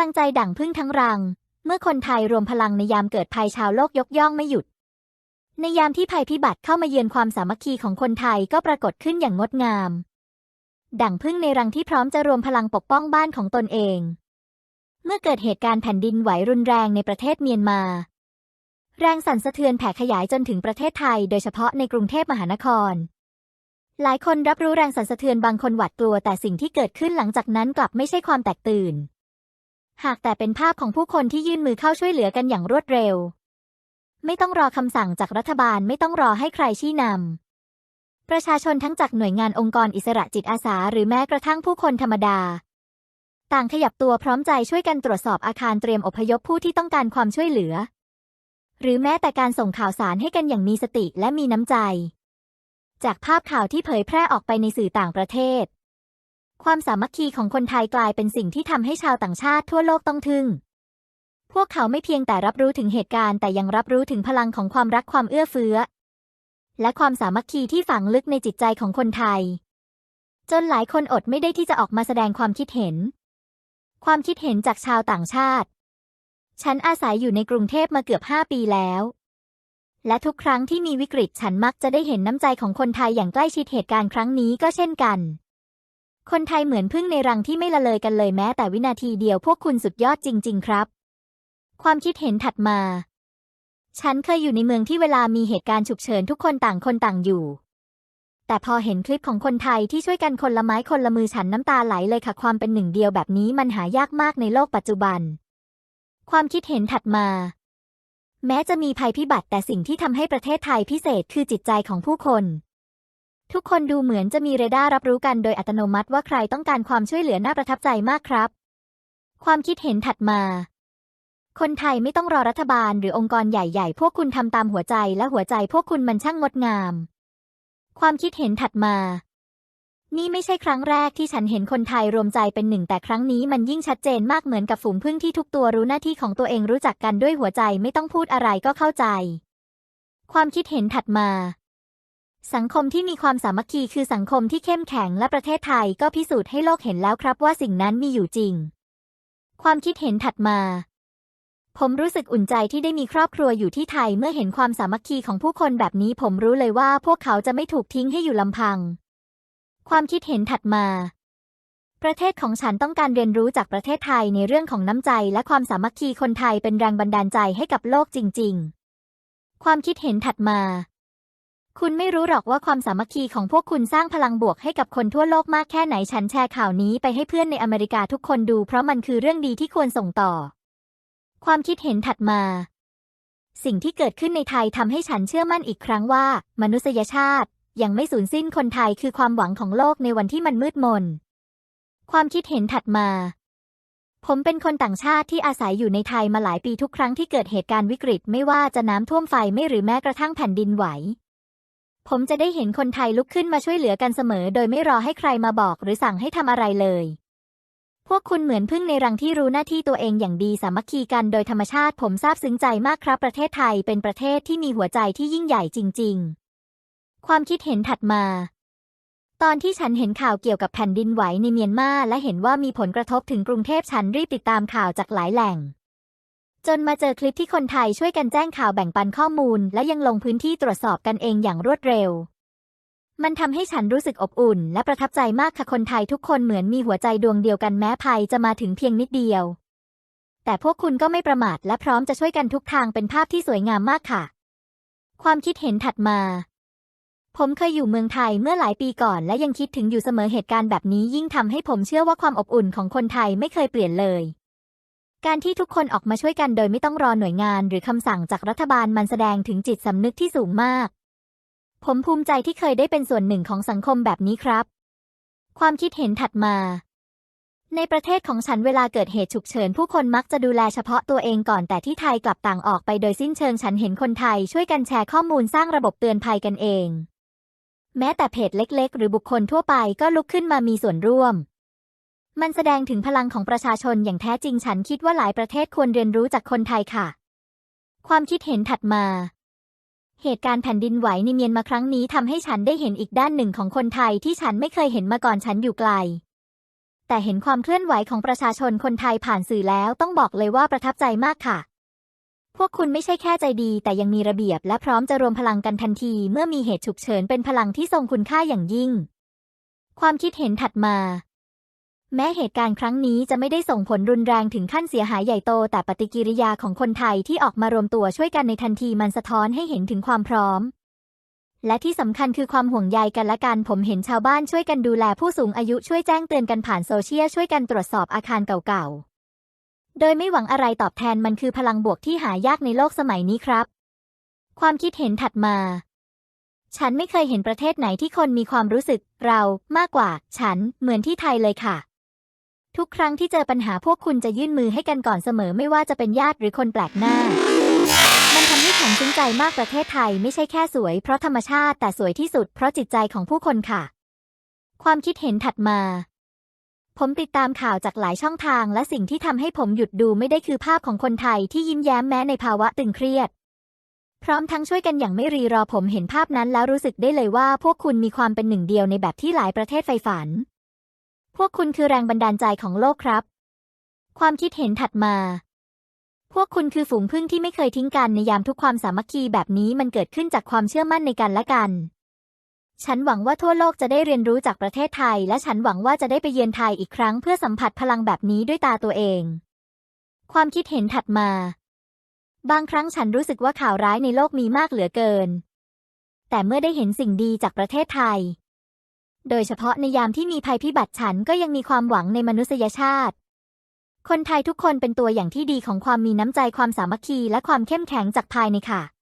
ลังใจดั่งพึ่งทั้งรัง เมื่อคนไทยรวมพลังในยามเกิดภัยชาวโลกยกย่องไม่หยุด ในยามที่ภัยพิบัติเข้ามาเยือนความสามัคคีของคนไทยก็ปรากฏขึ้นอย่างงดงาม ดั่งพึ่งในรังที่พร้อมจะรวมพลังปกป้องบ้านของตนเอง เมื่อเกิดเหตุการณ์แผ่นดินไหวรุนแรงในประเทศเมียนมา แรงสั่นสะเทือนแผ่ขยายจนถึงประเทศไทย โดยเฉพาะในกรุงเทพมหานครหลายคนรับรู้แรงสั่นสะเทือนบางคนหวาดกลัวแต่สิ่งที่เกิดขึ้นหลังจากนั้นกลับไม่ใช่ความแตกตื่น หากแต่เป็นภาพของผู้คนที่ยื่นมือเข้าช่วยเหลือกันอย่างรวดเร็ว ไม่ต้องรอคำสั่งจากรัฐบาลไม่ต้องรอให้ใครชี้นำประชาชนทั้งจากหน่วยงานองค์กรอิสระจิตอาสาหรือแม้กระทั่งผู้คนธรรมดา ต่างขยับตัวพร้อมใจช่วยกันตรวจสอบอาคารเตรียมอพยพผู้ที่ต้องการความช่วยเหลือ หรือแม้แต่การส่งข่าวสารให้กันอย่างมีสติและมีน้ำใจ จากภาพข่าวที่เผยแพร่ออกไปในสื่อต่างประเทศ ความสามัคคีของคนไทยกลายเป็นสิ่งที่ทำให้ชาวต่างชาติทั่วโลกต้องทึ่ง พวกเขาไม่เพียงแต่รับรู้ถึงเหตุการณ์แต่ยังรับรู้ถึงพลังของความรักความเอื้อเฟื้อ และความสามัคคีที่ฝังลึกในจิตใจของคนไทย จนหลายคนอดไม่ได้ที่จะออกมาแสดงความคิดเห็น ความคิดเห็นจากชาวต่างชาติ ฉันอาศัยอยู่ในกรุงเทพมาเกือบห้าปีแล้วและทุกครั้งที่มีวิกฤตฉันมักจะได้เห็นน้ำใจของคนไทยอย่างใกล้ชิดเหตุการณ์ครั้งนี้ก็เช่นกัน คนไทยเหมือนพึ่งในรังที่ไม่ละเลยกันเลยแม้แต่วินาทีเดียวพวกคุณสุดยอดจริง ๆ ครับ ความคิดเห็นถัดมา ฉันเคยอยู่ในเมืองที่เวลามีเหตุการณ์ฉุกเฉินทุกคนต่างคนต่างอยู่ แต่พอเห็นคลิปของคนไทยที่ช่วยกันคนละไม้คนละมือฉันน้ำตาไหลเลยค่ะความเป็นหนึ่งเดียวแบบนี้มันหายากมากในโลกปัจจุบัน ความคิดเห็นถัดมา แม้จะมีภัยพิบัติแต่สิ่งที่ทำให้ประเทศไทยพิเศษคือจิตใจของผู้คน ทุกคนดูเหมือนจะมีเรดาร์รับรู้กันโดยอัตโนมัติว่าใครต้องการความช่วยเหลือน่าประทับใจมากครับ ความคิดเห็นถัดมา คนไทยไม่ต้องรอรัฐบาลหรือองค์กรใหญ่ๆ พวกคุณทำตามหัวใจและหัวใจพวกคุณมันช่างงดงาม ความคิดเห็นถัดมา นี่ไม่ใช่ครั้งแรกที่ฉันเห็นคนไทยรวมใจเป็นหนึ่ง แต่ครั้งนี้มันยิ่งชัดเจนมากเหมือนกับฝูงผึ้งที่ทุกตัวรู้หน้าที่ของตัวเองรู้จักกันด้วยหัวใจไม่ต้องพูดอะไรก็เข้าใจ ความคิดเห็นถัดมา สังคมที่มีความสามัคคีคือสังคมที่เข้มแข็งและประเทศไทยก็พิสูจน์ให้โลกเห็นแล้วครับว่าสิ่งนั้นมีอยู่จริง ความคิดเห็นถัดมา ผมรู้สึกอุ่นใจที่ได้มีครอบครัวอยู่ที่ไทยเมื่อเห็นความสามัคคีของผู้คนแบบนี้ ผมรู้เลยว่าพวกเขาจะไม่ถูกทิ้งให้อยู่ลำพัง ความคิดเห็นถัดมา ประเทศของฉันต้องการเรียนรู้จากประเทศไทยในเรื่องของน้ำใจ และความสามัคคีคนไทยเป็นแรงบันดาลใจให้กับโลกจริง ๆ ความคิดเห็นถัดมา คุณไม่รู้หรอกว่าความสามัคคีของพวกคุณสร้างพลังบวกให้กับคนทั่วโลกมากแค่ไหนฉันแชร์ข่าวนี้ไปให้เพื่อนในอเมริกาทุกคนดูเพราะมันคือเรื่องดีที่ควรส่งต่อ ความคิดเห็นถัดมา สิ่งที่เกิดขึ้นในไทยทำให้ฉันเชื่อมั่นอีกครั้งว่า มนุษยชาติ ยังไม่สูญสิ้นคนไทยคือความหวังของโลกในวันที่มันมืดมน ความคิดเห็นถัดมา ผมเป็นคนต่างชาติที่อาศัยอยู่ในไทยมาหลายปีทุกครั้งที่เกิดเหตุการณ์วิกฤตไม่ว่าจะน้ำท่วมไฟไม่หรือแม้กระทั่งแผ่นดินไหว ผมจะได้เห็นคนไทยลุกขึ้นมาช่วยเหลือกันเสมอ โดยไม่รอให้ใครมาบอกหรือสั่งให้ทำอะไรเลย พวกคุณเหมือนพึ่งในรังที่รู้หน้าที่ตัวเองอย่างดีสามัคคีกันโดยธรรมชาติผมซาบซึ้งใจมากครับ ประเทศไทยเป็นประเทศที่มีหัวใจที่ยิ่งใหญ่จริง ๆ ความคิดเห็นถัดมา ตอนที่ฉันเห็นข่าวเกี่ยวกับแผ่นดินไหวในเมียนมาและเห็นว่ามีผลกระทบถึงกรุงเทพฉันรีบติดตามข่าวจากหลายแหล่ง จนมาเจอคลิปที่คนไทยช่วยกันแจ้งข่าวแบ่งปันข้อมูล และยังลงพื้นที่ตรวจสอบกันเองอย่างรวดเร็ว มันทำให้ฉันรู้สึกอบอุ่น และประทับใจมากค่ะคนไทยทุกคนเหมือนมีหัวใจดวงเดียวกันแม้ภัยจะมาถึงเพียงนิดเดียว แต่พวกคุณก็ไม่ประมาทและพร้อมจะช่วยกันทุกทางเป็นภาพที่สวยงามมากค่ะ ความคิดเห็นถัดมา ผมเคยอยู่เมืองไทยเมื่อหลายปีก่อน และยังคิดถึงอยู่เสมอเหตุการณ์แบบนี้ยิ่งทำให้ผมเชื่อว่าความอบอุ่นของคนไทยไม่เคยเปลี่ยนเลย การที่ทุกคนออกมาช่วยกันโดยไม่ต้องรอหน่วยงานหรือคำสั่งจากรัฐบาลมันแสดงถึงจิตสำนึกที่สูงมาก ผมภูมิใจที่เคยได้เป็นส่วนหนึ่งของสังคมแบบนี้ครับ ความคิดเห็นถัดมา ในประเทศของฉันเวลาเกิดเหตุฉุกเฉินผู้คนมักจะดูแลเฉพาะตัวเองก่อนแต่ที่ไทยกลับต่างออกไปโดยสิ้นเชิงฉันเห็นคนไทยช่วยกันแชร์ข้อมูลสร้างระบบเตือนภัยกันเอง แม้แต่เพจเล็ก ๆ หรือบุคคลทั่วไปก็ลุกขึ้นมามีส่วนร่วม มันแสดงถึงพลังของประชาชนอย่างแท้จริงฉันคิดว่าหลายประเทศควรเรียนรู้จากคนไทยค่ะ ความคิดเห็นถัดมา เหตุการณ์แผ่นดินไหวในเมียนมาครั้งนี้ทำให้ฉันได้เห็นอีกด้านหนึ่งของคนไทยที่ฉันไม่เคยเห็นมาก่อนฉันอยู่ไกล แต่เห็นความเคลื่อนไหวของประชาชนคนไทยผ่านสื่อแล้วต้องบอกเลยว่าประทับใจมากค่ะ พวกคุณไม่ใช่แค่ใจดี แต่ยังมีระเบียบและพร้อมจะรวมพลังกันทันที เมื่อมีเหตุฉุกเฉินเป็นพลังที่ทรงคุณค่าอย่างยิ่ง ความคิดเห็นถัดมา แม้เหตุการณ์ครั้งนี้จะไม่ได้ส่งผลรุนแรงถึงขั้นเสียหายใหญ่โต แต่ปฏิกิริยาของคนไทยที่ออกมารวมตัวช่วยกันในทันทีมันสะท้อนให้เห็นถึงความพร้อม และที่สำคัญคือความห่วงใยกันและกันผมเห็นชาวบ้านช่วยกันดูแลผู้สูงอายุช่วยแจ้งเตือนกันผ่านโซเชียลช่วยกันตรวจสอบอาคารเก่าๆ โดยไม่หวังอะไรตอบแทนมันคือพลังบวกที่หายากในโลกสมัยนี้ครับ ความคิดเห็นถัดมา ฉันไม่เคยเห็นประเทศไหนที่คนมีความรู้สึกเรามากกว่า ฉันเหมือนที่ไทยเลยค่ะ ทุกครั้งที่เจอปัญหาพวกคุณจะยื่นมือให้กันก่อนเสมอไม่ว่าจะเป็นญาติหรือคนแปลกหน้า มันทำให้ฉันซึ้งใจมากประเทศไทยไม่ใช่แค่สวย เพราะธรรมชาติแต่สวยที่สุดเพราะจิตใจของผู้คนค่ะ ความคิดเห็นถัดมา ผมติดตามข่าวจากหลายช่องทาง และสิ่งที่ทำให้ผมหยุดดูไม่ได้คือภาพของคนไทยที่ยิ้มแย้มแม้ในภาวะตึงเครียด พร้อมทั้งช่วยกันอย่างไม่รีรอผมเห็นภาพนั้นแล้วรู้สึกได้เลยว่า พวกคุณมีความเป็นหนึ่งเดียวในแบบที่หลายประเทศใฝ่ฝัน พวกคุณคือแรงบันดาลใจของโลกครับ ความคิดเห็นถัดมา พวกคุณคือฝูงพึ่งที่ไม่เคยทิ้งกันในยามทุกความสามัคคีแบบนี้มันเกิดขึ้นจากความเชื่อมั่นในกันและกัน ฉันหวังว่าทั่วโลกจะได้เรียนรู้จากประเทศไทย และฉันหวังว่าจะได้ไปเยือนไทยอีกครั้งเพื่อสัมผัสพลังแบบนี้ด้วยตาตัวเอง ความคิดเห็นถัดมา บางครั้งฉันรู้สึกว่าข่าวร้ายในโลกมีมากเหลือเกิน แต่เมื่อได้เห็นสิ่งดีจากประเทศไทย โดยเฉพาะในยามที่มีภัยพิบัติฉันก็ยังมีความหวังในมนุษยชาติ คนไทยทุกคนเป็นตัวอย่างที่ดีของความมีน้ำใจความสามัคคีและความเข้มแข็งจากภายในค่ะ